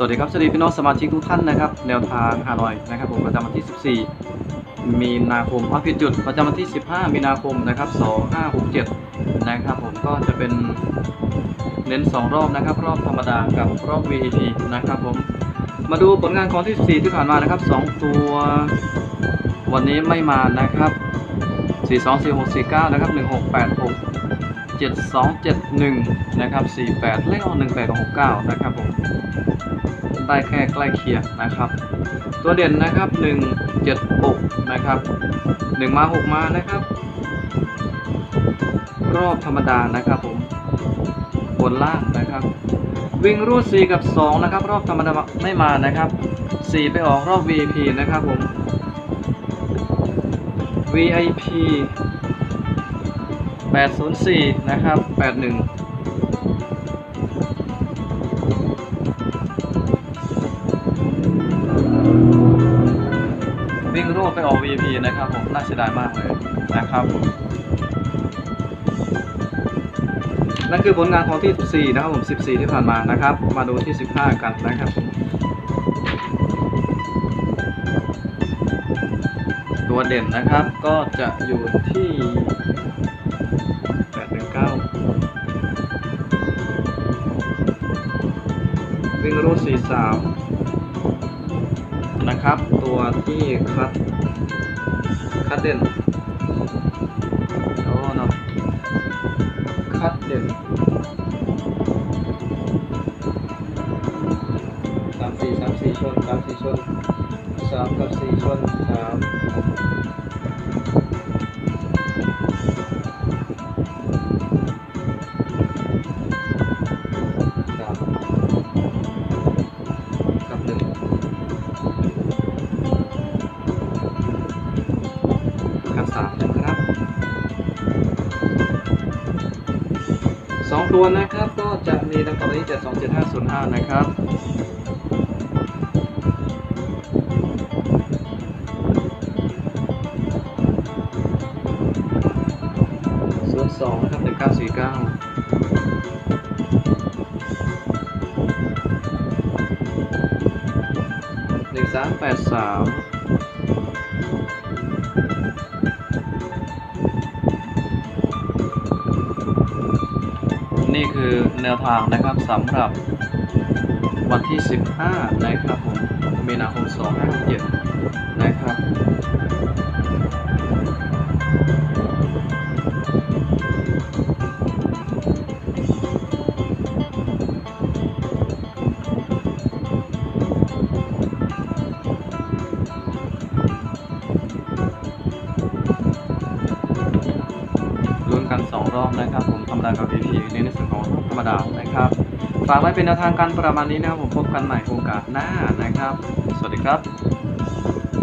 สวัสดีครับสวัสดีพี่น้องสมาชิกทุกท่านนะครับ แนวทางฮานอยนะครับผมประจำวันที่ 14 มีนาคมอ้อผิดจุดประจำวันที่ 15 มีนาคมนะครับ 2567 นะครับผมก็จะเป็นเน้น 2 รอบนะครับ รอบธรรมดากับรอบ VIP นะครับผมมาดูผลงานของที่ 14 ที่ผ่านมานะครับ 2 ตัว วันนี้ไม่มานะครับ 42 46 49 นะครับ 1686 7271 นะครับ 48 เลขออก1869 นะครับผมได้แค่ใกล้เคียงนะครับ ตัวเด่นนะครับ 176 นะครับ 1 มา 6 มานะครับ รอบธรรมดานะครับผมบนล่างนะครับ วิ่งรูด 4 กับ 2 นะครับ รอบธรรมดาไม่มานะครับ 4 ไปออกรอบ VIP นะครับผม VIP 804 นะครับ 81วิ่งรูดไปออก VIP นะครับผมน่าเสียดายมากเลยนะครับผมนั่นคือผลงานของที่ 14 นะครับผม 14 ที่ผ่านมานะครับ มาดูที่ 15 กันนะครับ ตัวเด่นนะครับก็จะอยู่ที่ 819วิ่งรูด43นะครับ ตัวที่คัดคัดเด่นโอ้เนาะคัดเด่นสามสี่สามสี่ชนสามสี่ชนสามกับสี่ชนสาม ตัวนะครับ ก็จะมีดังต่อไปนี้เจ็ดสองเจ็ดห้าศูนย์ห้านะครับศูนย์สองนะครับหนึ่งเก้าสี่เก้าหนึ่งสามแปดสาม นี่คือแนวทางนะครับสำหรับวันที่ 15 นะครับผมมีนาคม 257 นะครับ 2 รอบนะครับ ผมธรรมดากับ VP นี่ในส่วนของธรรมดานะครับฝากไว้เป็นแนวทางการประมาณนี้นะครับผมพบกันใหม่โอกาสหน้านะครับ สวัสดีครับ